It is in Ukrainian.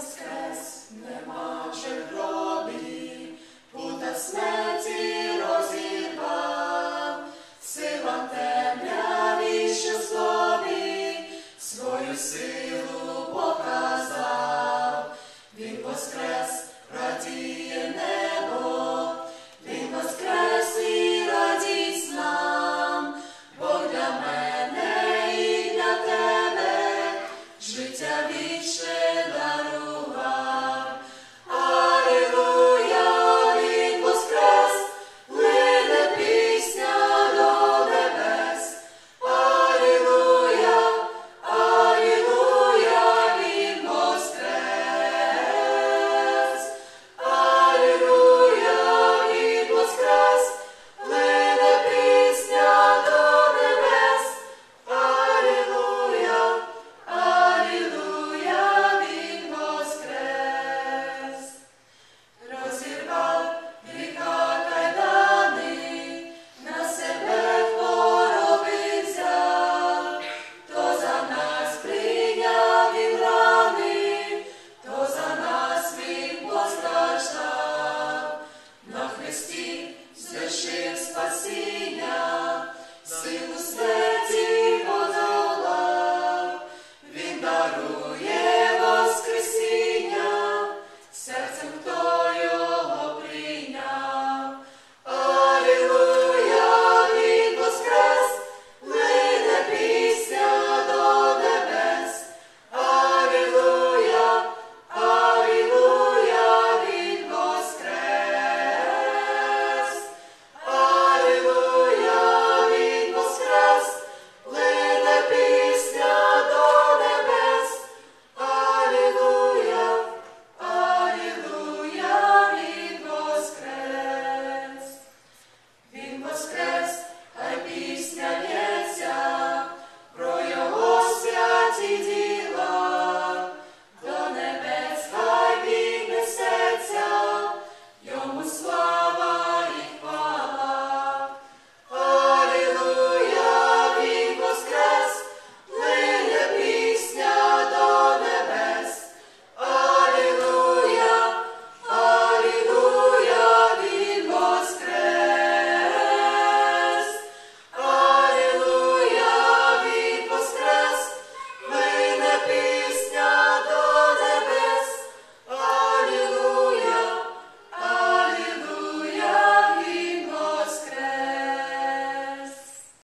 воскрес, нема вже же гробі, пута смерті розірвав, сила темряві, що злобі, свою силу показав, він воскрес.